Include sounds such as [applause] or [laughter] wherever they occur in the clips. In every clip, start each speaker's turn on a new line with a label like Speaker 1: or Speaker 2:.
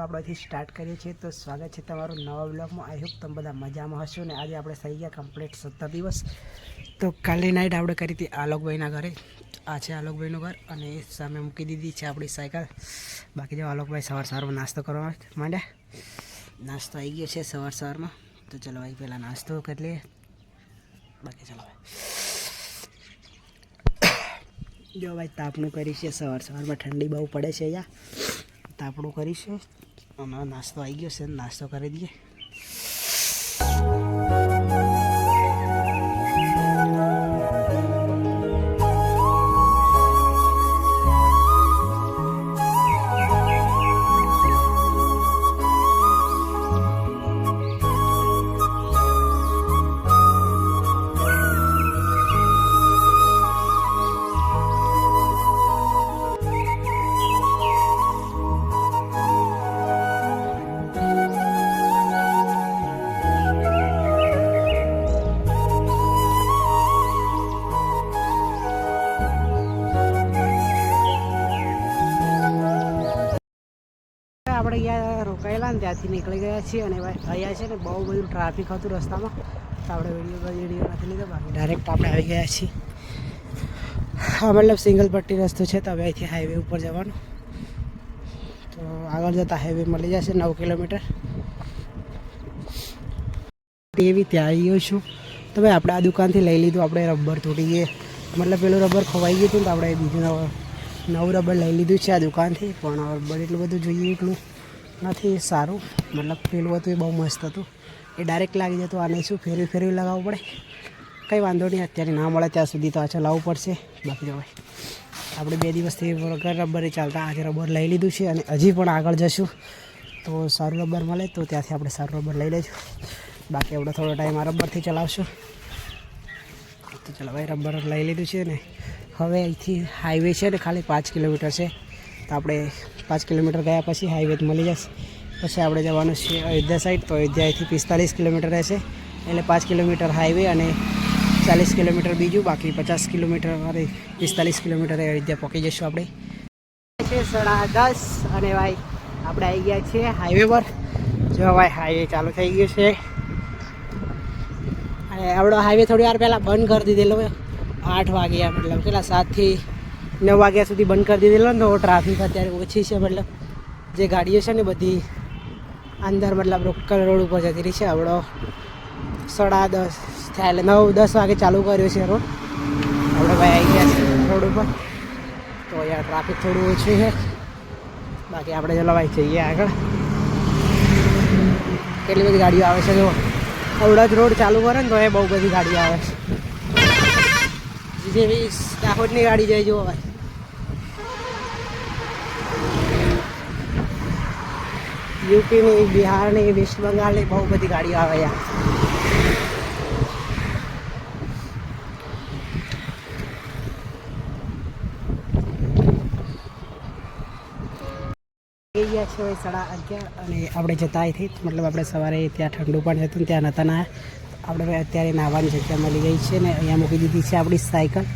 Speaker 1: આપણે અહીંથી સ્ટાર્ટ કરીએ છીએ. તો સ્વાગત છે તમારું નવા બ્લોગમાં આઈ હોપ તમે બધા મજામાં હશો ને આજે આપણે થઈ ગયા કમ્પ્લીટ સત્તર દિવસ. તો કાલની નાઇટ આપણે કરી હતી આલોકભાઈના ઘરે. આ છે આલોકભાઈનું ઘર અને એ સામે મૂકી દીધી છે આપણી સાયકલ. બાકી જો આલોકભાઈ સવાર સવારમાં નાસ્તો કરવા માંડ્યા. નાસ્તો આવી ગયો છે સવાર સવારમાં. તો ચલો ભાઈ પહેલાં નાસ્તો કરી લઈએ. બાકી ચલો. ભાઈ જો ભાઈ તાપણું કરી સવાર સવારમાં ઠંડી બહુ પડે છે અહીંયા. તાપણું કરીશું. અને નાસ્તો આવી ગયો છે નાસ્તો કરી દઈએ આપણે અહીંયા રોકાયેલા ને ત્યાંથી નીકળી ગયા છીએ અને અહીંયા છે ને બહુ બધું ટ્રાફિક હતું રસ્તામાં. તો આપણે વીડિયો વીડિયો નથી લીધો, બાકી ડાયરેક્ટ આપણે આવી ગયા છીએ. હા મતલબ સિંગલ પટ્ટી રસ્તો છે, તો હવે અહીંથી હાઈવે ઉપર જવાનું. તો આગળ જતાં હાઈવે મળી જશે, નવ કિલોમીટર. એવી ત્યાં આવી ગયો છું. તો ભાઈ, આપણે આ દુકાનથી લઈ લીધું, આપણે રબર તૂટી ગયે મતલબ પેલું રબર ખોવાઈ ગયું હતું ને, તો આપણે બીજું નવું રબર લઈ લીધું છે આ દુકાનથી, પણ રબર એટલું બધું જોઈએ એટલું નથી સારું. મતલબ પેલું હતું એ બહુ મસ્ત હતું. એ ડાયરેક્ટ લાગી જતું, આને શું ફેરવી ફેરવી લગાવવું પડે? કંઈ વાંધો નહીં, અત્યારે ના મળે ત્યાં સુધી તો આ ચલાવવું પડશે. બાકી ભાઈ આપણે બે દિવસથી વગર રબરે ચાલતા, આજે રબર લઈ લીધું છે અને હજી પણ આગળ જશું. તો સારું રબર મળે તો ત્યાંથી આપણે સારું રબર લઈ લઈશું. બાકી આપણે થોડો ટાઈમ આ રબરથી ચલાવશું. તો ચાલો ભાઈ રબર લઈ લીધું છે ને હવે અહીંથી હાઈવે છે ને, ખાલી પાંચ કિલોમીટર છે. તો આપણે પાંચ કિલોમીટર ગયા પછી હાઈવે મળી જશે. પછી આપણે જવાનું છે અયોધ્યા સાઈડ તો અયોધ્યાથી પિસ્તાલીસ કિલોમીટર રહેશે. એટલે પાંચ કિલોમીટર હાઈવે અને ચાલીસ કિલોમીટર બીજું, બાકી પચાસ કિલોમીટર અરે પિસ્તાલીસ કિલોમીટર અયોધ્યા પહોંચી જઈશું આપણે. છે સાડા દસ અને ભાઈ આપણે આવી ગયા છીએ હાઈવે પર. જો ભાઈ હાઈવે ચાલુ થઈ ગયું છે. અને આપણો હાઈવે થોડી વાર પહેલાં બંધ કરી દીધેલો આઠ વાગ્યા મતલબ કેટલા, સાતથી નવ વાગ્યા સુધી બંધ કરી દીધેલો ને તો ટ્રાફિક અત્યારે ઓછી છે, મતલબ જે ગાડીઓ છે ને બધી અંદર, મતલબ લોકલ રોડ ઉપર જતી રહી છે આપણો સાડા દસ થયા એટલે નવ, દસ વાગે ચાલુ કર્યો છે રોડ આપણે ભાઈ આવી ગયા છે રોડ ઉપર. તો અહીંયા ટ્રાફિક થોડું ઓછું છે. બાકી આપણે ચલો ભાઈ જઈએ આગળ. કેટલી બધી ગાડીઓ આવે છે જો અવડા જ રોડ ચાલુ કરે ને તો એ બહુ બધી ગાડીઓ આવે છે. જેવી દાહોદની ગાડી જાય જુઓ ભાઈ યુપીની બિહારની વેસ્ટ બંગાળની બહુ બધી ગાડીઓ આવે થઈ ગયા છે સાડા અગિયાર અને આપણે જતા અહીંથી મતલબ આપણે સવારે ત્યાં ઠંડુ પણ હતું ત્યાં નતા ના આપણે અત્યારે નાહવાની જગ્યા મળી ગઈ છે ને અહીંયા મૂકી દીધી છે આપણી સાયકલ.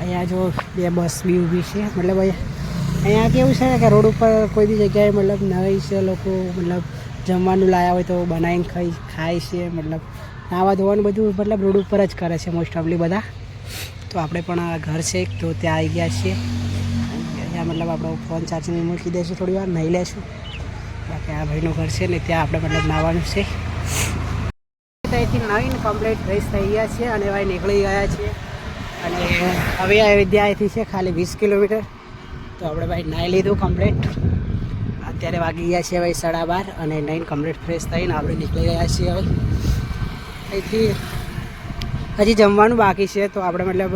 Speaker 1: અહીંયા જો બે બસ બી ઊભી છે. મતલબ અહીંયા કેવું છે કે રોડ ઉપર કોઈ બી જગ્યાએ મતલબ નહીં છે લોકો, મતલબ જમવાનું લાયા હોય તો બનાવીને ખાઈ, ખાય છે. મતલબ નાવા ધોવાનું બધું મતલબ રોડ ઉપર જ કરે છે મોસ્ટ ઓફલી બધા. તો આપણે પણ ઘર છે તો ત્યાં આવી ગયા છીએ. અહીંયા મતલબ આપણો ફોન ચાર્જિંગ મૂકી દઈશું થોડી વાર, નહીં લેશું. બાકી આ ભાઈનું ઘર છે ને ત્યાં આપણે મતલબ નાવાનું છે. અહીંથી નવીન કમ્પ્લીટ ફ્રેશ થઈ ગયા છે અને ભાઈ નીકળી ગયા છીએ. અને હવે અયોધ્યા અહીંથી છે ખાલી વીસ કિલોમીટર. તો આપણે ભાઈ નાહી લીધું કમ્પ્લીટ અત્યારે વાગી ગયા છે ભાઈ સાડા બાર અને નાઈન કમ્પ્લીટ ફ્રેશ થઈને આપણે નીકળી ગયા છીએ હવે. અહીંથી હજી જમવાનું બાકી છે, તો આપણે મતલબ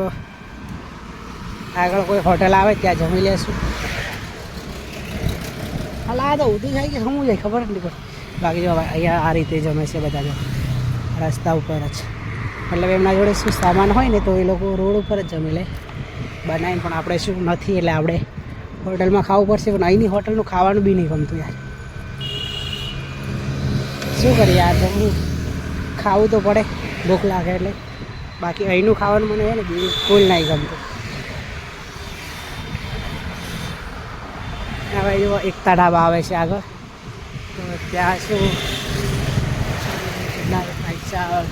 Speaker 1: આગળ કોઈ હોટલ આવે ત્યાં જમી લેશું. હાલ આ તો ઉધી જાય કે શું જાય ખબર નથી નહીં બાકી જો, અહીંયા આ રીતે જમે છે બધા જો રસ્તા ઉપર જ. મતલબ એમના જોડે શું સામાન હોય ને તો એ લોકો રોડ ઉપર જ જમી લે. બનાવીને પણ આપણે શું નથી એટલે આપણે હોટલમાં ખાવું પડશે પણ અહીંની હોટલનું ખાવાનું બી નહીં ગમતું યાર. શું કરીએ યાર, જમવું. ખાવું તો પડે, ભૂખ લાગે એટલે. બાકી અહીંનું ખાવાનું મને છે ને બિલકુલ નહીં ગમતું. હવે જો એકતા ઢાબા આવે છે આગળ. તો ત્યાં શું પૈસા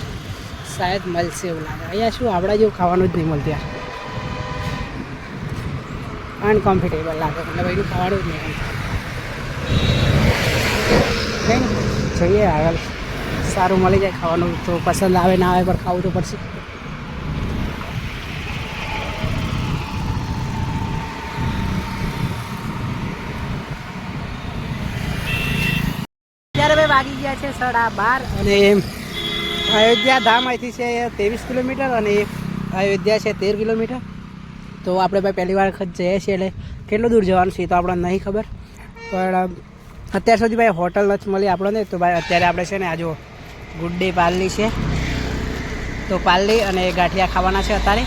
Speaker 1: શાયદ મળશે એવું લાગે. અહીંયા શું આપણા જેવું ખાવાનું જ નહીં મળતું યાર. અનકમ્ફર્ટેબલ લાગે મને. ભાઈ ખાવાનું જ નહીં કંઈ જોઈએ આગળ. સારું મળી જાય ખાવાનું. તો પસંદ આવે, ના આવે પણ ખાવું તો પડશે. અત્યારે ભાઈ વાગી ગયા છે સાડા બાર અને અયોધ્યા ધામ અહીંથી છે ત્રેવીસ કિલોમીટર અને અયોધ્યા છે તેર કિલોમીટર. તો આપણે ભાઈ પહેલી વાર વખત જઈએ છીએ એટલે કેટલું દૂર જવાનું છે તો આપણને નહીં ખબર. પણ અત્યાર સુધી ભાઈ હોટલ નથી મળી આપણને. તો ભાઈ અત્યારે આપણે છે ને આજો ગુડ ડે પાલની છે. તો પાર્લી અને ગાંઠિયા ખાવાના છે અત્યારે.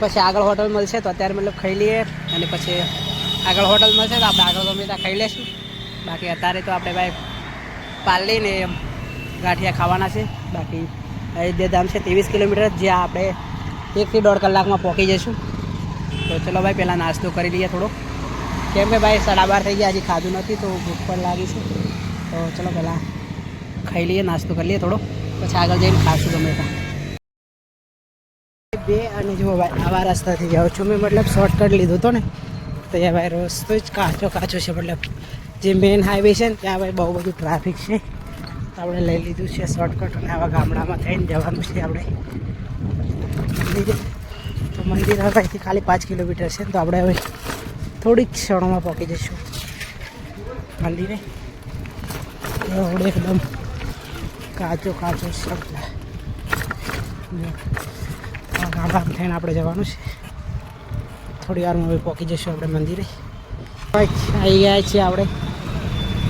Speaker 1: પછી આગળ હોટલ મળશે તો અત્યારે મતલબ ખાઈ લઈએ અને પછી આગળ હોટલ મળશે તો આપણે આગળ ગમે ત્યાં ખાઈ લઈશું. બાકી અત્યારે તો આપણે ભાઈ પાર્લી ને ગાંઠિયા ખાવાના છે. બાકી અયોધ્યા ધામ છે ત્રેવીસ કિલોમીટર જ્યાં આપણે એકથી દોઢ કલાકમાં પહોંચી જઈશું. તો ચલો ભાઈ, પહેલાં નાસ્તો કરી લઈએ થોડો. કેમ કે ભાઈ, સાડા બાર થઈ ગયા, હજી ખાધું નથી, તો ભૂખ પણ લાગી છે. તો ચલો પહેલાં ખાઈ લઈએ, નાસ્તો કરી લઈએ થોડો. પછી આગળ જઈને ખાશું ગમે ત્યાં. બે અને જો ભાઈ, આવા રસ્તાથી જાઉં છું મેં મતલબ શોર્ટકટ લીધો હતો ને, તો એ ભાઈ રસ્તો જ કાચો કાચો છે. મતલબ જે મેઇન હાઈવે છે ને, ત્યાં ભાઈ બહુ બધું ટ્રાફિક છે. આપણે લઈ લીધું છે શોર્ટકટ અને આવા ગામડામાં થઈને જવાનું છે આપણે. મંદિર તો મંદિર હવે અહીંથી ખાલી પાંચ કિલોમીટર છે તો આપણે હવે થોડીક ક્ષણોમાં પહોંચી જઈશું. મંદિરે. આપણે એકદમ કાચો કાચો શબ્દ ગામ ગામ થઈને આપણે જવાનું છે. થોડી વારમાં હવે પહોંચી જઈશું આપણે મંદિરે. આવી ગયા છીએ આપણે.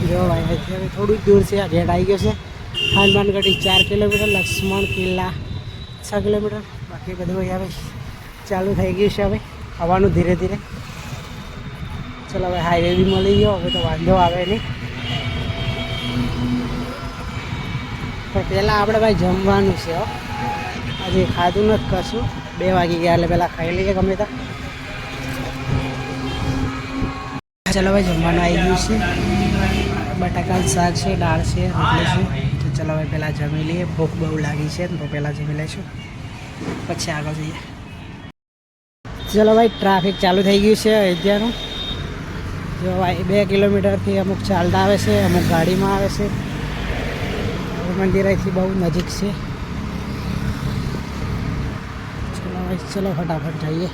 Speaker 1: જો ભાઈ અહીંથી હવે થોડુંક દૂર છે. આ આવી ગયો છે. હનુમાનગઢી ચાર કિલોમીટર, લક્ષ્મણ, કિલ્લા છ કિલોમીટર. બાકી બધું હવે ચાલુ થઈ ગયું છે હવે. આવવાનું ધીરે ધીરે. ચલો હવે હાઈવે બી મળી ગયો. હવે તો વાંધો આવે નહીં. પણ પહેલાં આપણે ભાઈ જમવાનું છે હજી ખાધું નથી, કશું. બે વાગી ગયા, એટલે પહેલાં ખાઈ લઈએ ગમે ત્યાં. ચલો ભાઈ જમવાનું આવી ગયું છે. બટાકાનું શાક છે, દાળ છે, રોટલી છે. તો ચલો ભાઈ પહેલાં જમી લઈએ. ભૂખ બહુ લાગી છે, તો પહેલાં જમી લઈશું. પછી આગળ જઈએ. ચલો ભાઈ, ટ્રાફિક ચાલુ થઈ ગયું છે અયોધ્યાનું જો ભાઈ, બે કિલોમીટરથી અમુક ચાલતા આવે છે, અમુક ગાડીમાં આવે છે. મંદિર અહીંથી બહુ નજીક છે. ચલો ભાઈ, ચલો ફટાફટ જઈએ.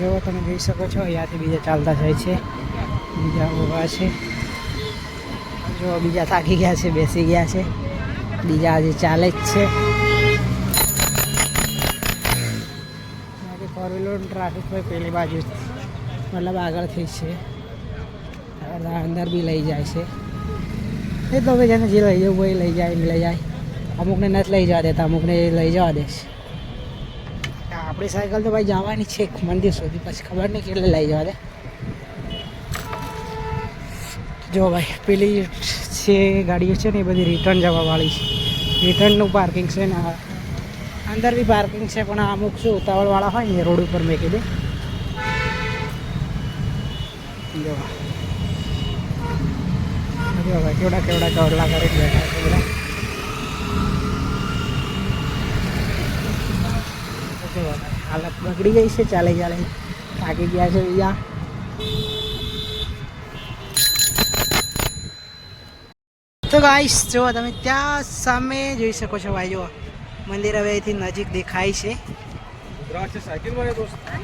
Speaker 1: જો તમે જોઈ શકો છો, અહીંયાથી બીજા ચાલતા જાય છે. બીજા ઊભા છે. જો બીજા થાકી ગયા છે, બેસી ગયા છે. બીજા હજી ચાલે જ છે. ફોર વ્હીલર ટ્રાફિક હોય પેલી બાજુ મતલબ આગળથી છે. અંદર બી લઈ જાય છે. એ તો હવે જેને જે લઈ જવું હોય લઈ જાય, એમ લઈ જાય. અમુકને નથી લઈ જવા દેતા, અમુકને લઈ જવા દે છે. આપણી સાયકલ તો ભાઈ જવાની છે એક મંદિર સુધી, પછી ખબર નહીં કેટલે લઈ જવા દે. જો ભાઈ, પેલી છે ગાડીઓ છે ને એ બધી રિટર્ન જવાવાળી છે. રિટર્નનું પાર્કિંગ છે ને અંદર બી પાર્કિંગ છે, પણ અમુક શું ઉતાવળવાળા હોય ને રોડ ઉપર મેકી કીધું જો ભાઈ કેવડા કેવડા કવડલા કરી બેઠા છે જો હાલત બગડી ગઈ છે ચાલે ચાલે. થાકી ગયા છે બીજા તો ગાઈશ જો તમે ત્યાં સામે જોઈ શકો છો ભાઈ જો મંદિર હવે અહીંથી નજીક દેખાય છે.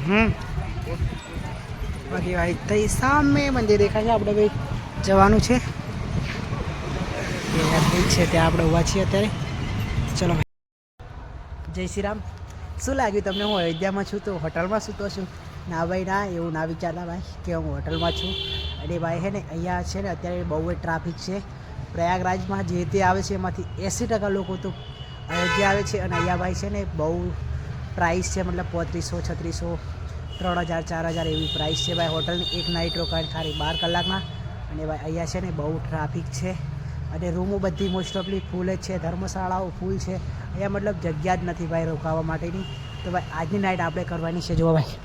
Speaker 1: હમ. બાકી ભાઈ તઈ સામે મંદિર દેખાય છે આપણે ભાઈ જવાનું છે. છે ત્યાં આપણે ઊભા છીએ અત્યારે. ચલો જય શ્રી રામ. શું લાગ્યું તમને? હું અયોધ્યામાં છું તો હોટલમાં સૂતો છું? ના ભાઈ, ના, એવું ના વિચારતા ભાઈ, કે હું હોટલમાં છું. અને ભાઈ હે ને, અહીંયા છે ને, અત્યારે બહુ જ ટ્રાફિક છે. પ્રયાગરાજમાં જે તે આવે છે, એમાંથી એંસી ટકા લોકો તો અયોધ્યા આવે છે. અને અહીંયા ભાઈ છે ને, બહુ પ્રાઇસ છે, મતલબ પોત્રીસો, છત્રીસો, ત્રણ હજાર, ચાર હજાર એવી પ્રાઇસ છે ભાઈ હોટલની. એક નાઇટ રોકાણ ખાલી બાર કલાકના. અને ભાઈ અહીંયા છે ને, બહુ ટ્રાફિક છે. અને રૂમો બધી મોસ્ટ ઓફલી ફૂલ જ છે. ધર્મશાળાઓ ફૂલ છે. અહીંયા મતલબ જગ્યા જ નથી ભાઈ રોકાવા માટેની. તો ભાઈ આજની નાઇટ આપણે કરવાની છે જો ભાઈ.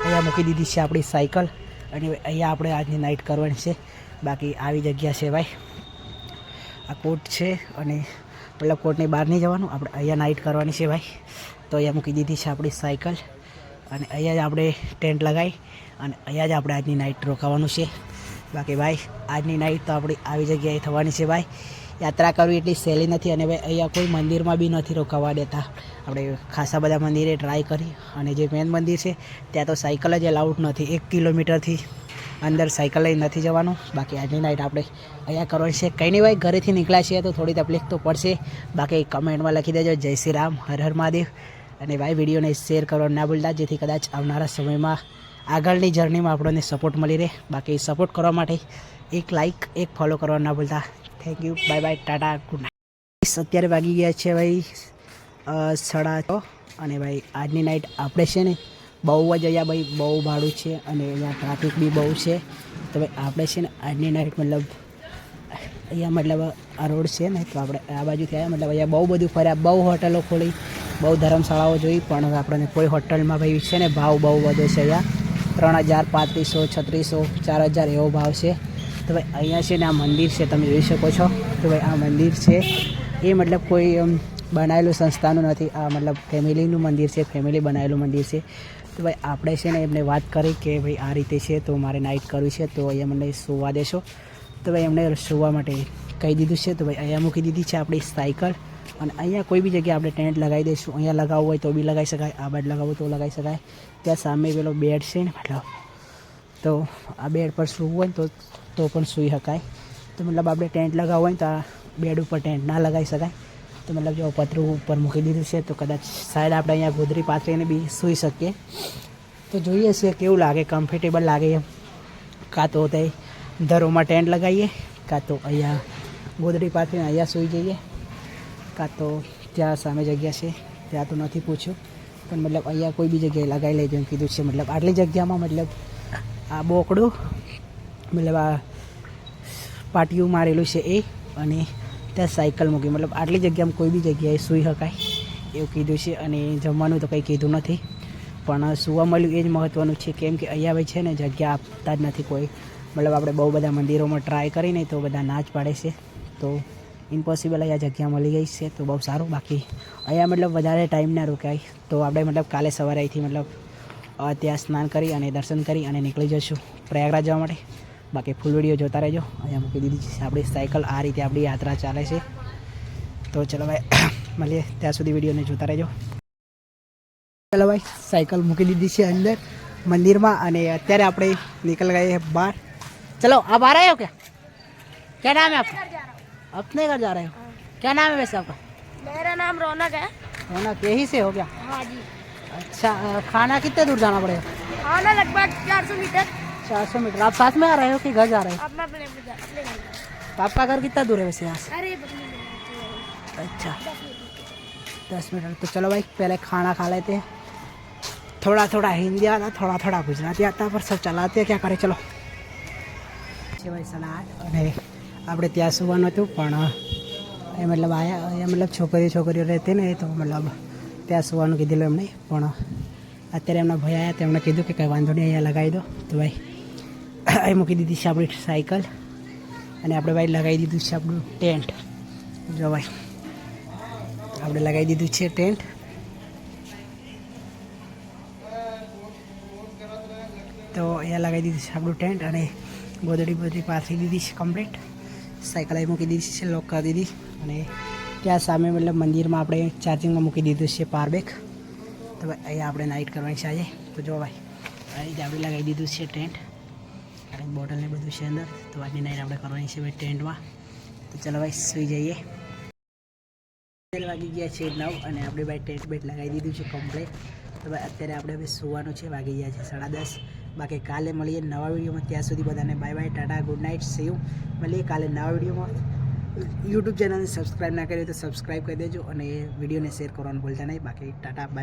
Speaker 1: અહીંયા મૂકી દીધી છે આપણી સાયકલ અને અહીંયા આપણે આજની નાઇટ કરવાની છે. બાકી આવી જગ્યા છે ભાઈ. આ કોટ છે અને મતલબ કોર્ટની બહાર નહીં જવાનું. આપણે અહીંયા નાઇટ કરવાની છે ભાઈ. તો અહીંયા મૂકી દીધી છે આપણી સાયકલ અને અહીંયા જ આપણે ટેન્ટ લગાવી અને અહીંયા જ આપણે આજની નાઇટ રોકાવાનું છે. બાકી ભાઈ, આજની નાઇટ તો આપણી આવી જગ્યાએ થવાની છે ભાઈ. યાત્રા કરવી એટલી સહેલી નથી અને અહીંયા કોઈ મંદિરમાં બી નથી રોકાવા દેતા. આપણે ખાસા બધા મંદિરે ટ્રાય કરી અને જે મેન મંદિર છે, ત્યાં તો સાયકલ જ એલાઉડ નથી. એક કિલોમીટરથી અંદર સાયકલ લઈ નથી જવાનું. બાકી આજની નાઇટ આપણે અહીંયા કરવાની છે. કંઈ નહીં ભાઈ, ઘરેથી નીકળ્યા છીએ તો થોડી તકલીફ તો પડશે. બાકી કમેન્ટમાં લખી દેજો. જય શ્રી રામ, હર હર મહાદેવ. અને ભાઈ, વિડીયોને શેર કરવાનું ના ભૂલતા, જેથી કદાચ આવનારા સમયમાં આગળની જર્નીમાં આપણને સપોર્ટ મળી રહે. બાકી સપોર્ટ કરવા માટે એક લાઇક એક ફોલો કરવાનું ના ભૂલતા. Thank you bye bye tata good night અત્યારે વાગી ગયા છે ભાઈ સાડા છ. અને ભાઈ, આજની નાઇટ આપણે છે ને બહુ જ અહીંયા ભાઈ, બહુ ભાડું છે અને અહીંયા ટ્રાફિક બી બહુ છે. તો ભાઈ, આપણે છે ને આજની નાઇટ મતલબ અહીંયા મતલબ આ રોડ છે ને, તો આપણે આ બાજુથી આવ્યા મતલબ અહીંયા બહુ બધું ફર્યા, બહુ હોટલો ખોલી, બહુ ધર્મશાળાઓ જોઈ, પણ આપણને કોઈ હોટલમાં ભાઈ છે ને ભાવ બહુ વધે છે અહીંયા. ત્રણ હજાર પાંત્રીસો, છત્રીસો, ચાર હજાર એવો ભાવ છે. તો ભાઈ, અહીંયા છે ને આ મંદિર છે, તમે જોઈ શકો છો. તો ભાઈ, આ મંદિર છે. એ મતલબ કોઈ બનાવેલું સંસ્થાનું નથી. આ મતલબ ફેમિલીનું મંદિર છે, ફેમિલી બનાવેલું મંદિર છે. તો ભાઈ, આપણે છે ને એમને વાત કરી કે ભાઈ, આ રીતે છે, તો મારે નાઇટ કરવી છે, તો અહીંયા મને સુવા દેશો. તો ભાઈ એમણે સુવા માટે કહી દીધું છે. તો ભાઈ, અહીંયા મૂકી દીધી છે આપણી સાયકલ. અને અહીંયા કોઈ બી જગ્યાએ આપણે ટેન્ટ લગાવી દઈશું. અહીંયા લગાવવું હોય તો બી લગાવી શકાય, આ બેડ લગાવવું તો લગાવી શકાય. ત્યાં સામે પેલો બેડ છે ને, મતલબ. તો આ બેડ પર સૂવું હોય તો તો પણ સૂઈ શકાય તો મતલબ આપણે ટેન્ટ લગાવવું હોય તો આ બેડ ઉપર ટેન્ટ ના લગાવી શકાય. તો મતલબ જો પતરું ઉપર મૂકી દીધું છે, તો કદાચ શાયદ આપણે અહીંયા ગોદરી પાથરીને બી સૂઈ શકીએ. તો જોઈએ છીએ કેવું લાગે કમ્ફર્ટેબલ લાગે એમ. કાં તો તે ધરોમાં ટેન્ટ લગાવીએ, કાં તો અહીંયા ગોદડી પાથરીને અહીંયા સૂઈ જઈએ, કાં તો ત્યાં સામે જગ્યા છે, ત્યાં તો નથી પૂછ્યું. પણ મતલબ અહીંયા કોઈ બી જગ્યાએ લગાવી લેજો એમ કીધું છે. મતલબ આટલી જગ્યામાં મતલબ આ બોકડું મતલબ આ પાટિયું મારેલું છે એ અને ત્યાં સાયકલ મૂકી. મતલબ આટલી જગ્યામાં કોઈ બી જગ્યાએ સૂઈ શકાય એવું કીધું છે અને જમવાનું તો કંઈ કીધું નથી. પણ સુવા મળ્યું એ જ મહત્ત્વનું છે કેમ કે અહીંયા ભાઈ છે ને જગ્યા આપતા જ નથી કોઈ. મતલબ આપણે બહુ બધા મંદિરોમાં ટ્રાય કરીને તો બધા ના જ પાડે છે. તો ઇમ્પોસિબલ અહીંયા જગ્યા મળી ગઈ છે તો બહુ સારું. બાકી અહીંયા મતલબ વધારે ટાઈમ ના રોકાય. તો આપણે મતલબ કાલે સવારે અહીંથી મતલબ ત્યાં સ્નાન કરી અને દર્શન કરી અને નીકળી જઈશું પ્રયાગરાજ જવા માટે. બાકી ફૂલ વીડિયો જોતા રહેજો. અહીંયા મૂકી દીધી છે. આપણી સાયકલ આ રીતે આપણી યાત્રા ચાલે છે. તો ચલો ભાઈ [coughs] મળીએ. ત્યાં સુધી વિડીયોને જોતા રહેજો. ચલો ભાઈ સાયકલ મૂકી દીધી છે અંદર મંદિરમાં અને અત્યારે આપણે નીકળ ગઈએ બહાર. ચલો આ બહાર આવ્યો ક્યાં क्या नाम है आपका अपने घर जा रहे हो क्या नाम है वैसे आपका
Speaker 2: मेरा नाम रौनक है
Speaker 1: रौनक यही से हो गया
Speaker 2: हाँ जी
Speaker 1: अच्छा खाना कितने दूर जाना पड़ेगा
Speaker 2: चार सौ मीटर
Speaker 1: आप साथ में आ रहे हो कि घर जा रहे हो
Speaker 2: अपना अपने अपने जा- अपने घर जाना।
Speaker 1: तो आपका घर कितना दूर है वैसे यहाँ से
Speaker 2: अरे बकरी ले
Speaker 1: अच्छा दस मिनट तो चलो भाई पहले खाना खा लेते हैं थोड़ा थोड़ा हिंदी आता थोड़ा थोड़ा गुजराती आता पर सब चलाते हैं क्या करें चलो છે ભાઈ સલાડ અને આપણે ત્યાં સુવાનું હતું પણ એ મતલબ આયા એ મતલબ છોકરીઓ છોકરીઓ રહેતી ને તો મતલબ ત્યાં સુવાનું કીધેલું એમણે પણ અત્યારે એમના ભાઈ આવ્યા તેમણે કીધું કે કંઈ વાંધો નહીં અહીંયા લગાવી દો તો ભાઈ [coughs] અહીં મૂકી દીધી છે આપણી સાયકલ. અને આપણે ભાઈ લગાવી દીધું છે આપણું ટેન્ટ. જો ભાઈ, આપણે લગાવી દીધું છે ટેન્ટ. તો અહીંયા લગાવી દીધું છે આપણું ટેન્ટ અને ગોદડી બોદડી પાથરી દીધી છે કમ્પ્લીટ સાયકલ અહીં મૂકી દીધી છે લોક કરી દીધી. અને ત્યાં સામે મતલબ મંદિરમાં આપણે ચાર્જિંગમાં મૂકી દીધું છે પાવર બેક તો અહીંયા આપણે નાઇટ કરવાની છે આજે. તો જો ભાઈ અહીં જ આપણે લગાવી દીધું છે ટેન્ટ. અને બોટલ ને બધું છે અંદર. તો આજની નાઇટ આપણે કરવાની છે ભાઈ ટેન્ટમાં. તો ચલો ભાઈ, સુઈ જઈએ. વાગી ગયા છે નવ અને આપણે ભાઈ ટેન્ટ બેટ લગાવી દીધું છે કમ્પ્લેટ તો ભાઈ, અત્યારે આપણે હવે સુવાનું છે, વાગી ગયા છે સાડા દસ. બાકી કાલે મળીએ નવા વિડીયોમાં. ત્યાં સુધી બધાને bye bye tata good night સેવ મળીએ કાલે નવા વિડીયોમાં. યુટ્યુબ ચેનલને સબસ્ક્રાઈબ ના કરી તો સબસ્ક્રાઈબ કરી દેજો અને વિડીયોને શેર કરવાનું ભૂલતા નહીં. બાકી ટાટા બાય